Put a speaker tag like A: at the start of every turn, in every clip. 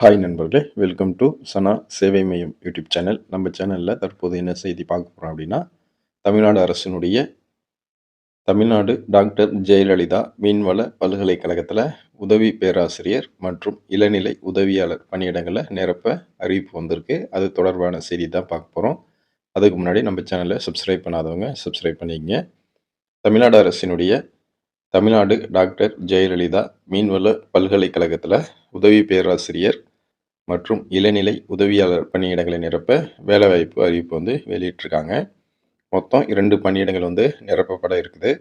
A: Hi நண்பர்களே. Welcome to சனா சேவை மையம் யூடியூப் சேனல் நம்ம சேனலில் தற்போது என்ன செய்தி பார்க்க போகிறோம் அப்படின்னா தமிழ்நாடு அரசினுடைய தமிழ்நாடு டாக்டர் ஜெயலலிதா மீன்வள பல்கலைக்கழகத்தில் உதவி பேராசிரியர் மற்றும் இளநிலை உதவியாளர் பணியிடங்களை நிரப்ப அறிவிப்பு வந்திருக்கு. அது தொடர்பான செய்தி தான் பார்க்க போகிறோம் அதுக்கு முன்னாடி நம்ம சேனலை சப்ஸ்கிரைப் பண்ணாதவங்க சப்ஸ்கிரைப் பண்ணிக்கங்க. தமிழ்நாடு அரசினுடைய தமிழ்நாடு டாக்டர் ஜெயலலிதா மீன்வள பல்கலைக்கழகத்தில் உதவி பேராசிரியர் மற்றும் இளநிலை உதவியாளர் பணியிடங்களை நிரப்ப வேலைவாய்ப்பு அறிவிப்பு வந்து வெளியிட்டிருக்காங்க. மொத்தம் இரண்டு பணியிடங்கள் வந்து நிரப்பப்பட இருக்குது.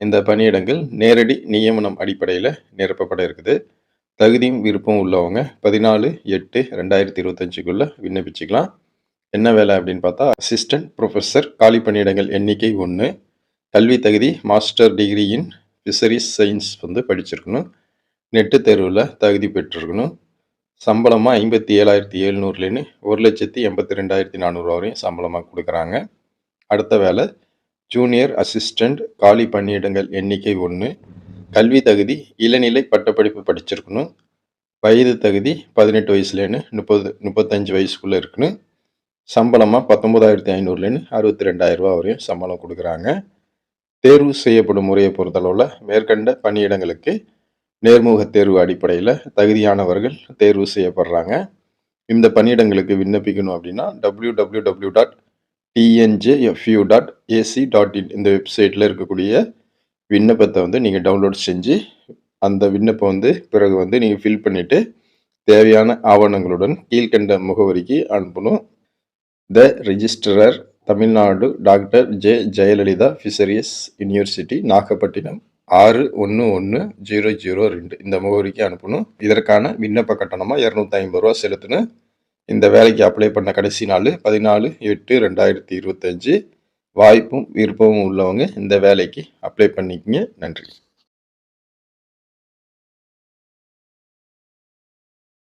A: இந்த பணியிடங்கள் நேரடி நியமனம் அடிப்படையில் நிரப்பப்பட இருக்குது. தகுதியும் விருப்பம் உள்ளவங்க பதினாலு எட்டு ரெண்டாயிரத்தி இருபத்தஞ்சுக்குள்ளே விண்ணப்பிச்சுக்கலாம். என்ன வேலை அப்படின்னு பார்த்தா அசிஸ்டன்ட் ப்ரொஃபஸர் காலி பணியிடங்கள் எண்ணிக்கை ஒன்று கல்வி தகுதி மாஸ்டர் டிகிரியின் ஃபிஷரிஸ் சயின்ஸ் வந்து படிச்சிருக்கணும். நெட்டு தேர்வில் தகுதி பெற்றிருக்கணும். சம்பளமாக ஐம்பத்தி ஏழாயிரத்தி எழுநூறுலேன்னு ஒரு லட்சத்தி எண்பத்தி ரெண்டாயிரத்தி நானூறுரூவா வரையும் சம்பளமாக கொடுக்குறாங்க. அடுத்த வேலை ஜூனியர் அசிஸ்டண்ட் காலி பணியிடங்கள் எண்ணிக்கை ஒன்று கல்வி தகுதி இளநிலை பட்டப்படிப்பு படிச்சிருக்கணும். வயது தகுதி பதினெட்டு வயசுலேன்னு முப்பது முப்பத்தஞ்சு வயசுக்குள்ளே இருக்கணும் சம்பளமாக பத்தொம்போதாயிரத்தி ஐநூறுலேன்னு அறுபத்தி ரெண்டாயிரரூபா வரையும் சம்பளம் கொடுக்குறாங்க. தேர்வு செய்யப்படும் முறையை பொறுத்தளவில் மேற்கண்ட பணியிடங்களுக்கு நேர்முக தேர்வு அடிப்படையில் தகுதியானவர்கள் தேர்வு செய்யப்படுறாங்க. இந்த பணியிடங்களுக்கு விண்ணப்பிக்கணும் அப்படின்னா W W W dot TNJFU dot AC dot in இந்த வெப்சைட்டில் இருக்கக்கூடிய விண்ணப்பத்தை வந்து நீங்கள் டவுன்லோட் செஞ்சு அந்த விண்ணப்பம் வந்து பிறகு வந்து நீங்கள் ஃபில் பண்ணிவிட்டு தேவையான ஆவணங்களுடன் கீழ்கண்ட முகவரிக்கு அனுப்பணும். The registrar Tamil Nadu doctor J Jayalalithaa fisheries university Nagapattinam ஆறு ஒன்று ஒன்று ஜீரோ ஜீரோ ரெண்டு. இந்த முகவரிக்கு அனுப்பணும். இதற்கான விண்ணப்ப கட்டணமாக இரநூத்தி ஐம்பது ரூபா செலுத்தணும். இந்த வேலைக்கு அப்ளை பண்ண கடைசி நாள் பதினாலு எட்டு ரெண்டாயிரத்தி இருபத்தஞ்சி. வாய்ப்பும் விருப்பமும் உள்ளவங்க இந்த வேலைக்கு அப்ளை பண்ணிக்கங்க. நன்றி.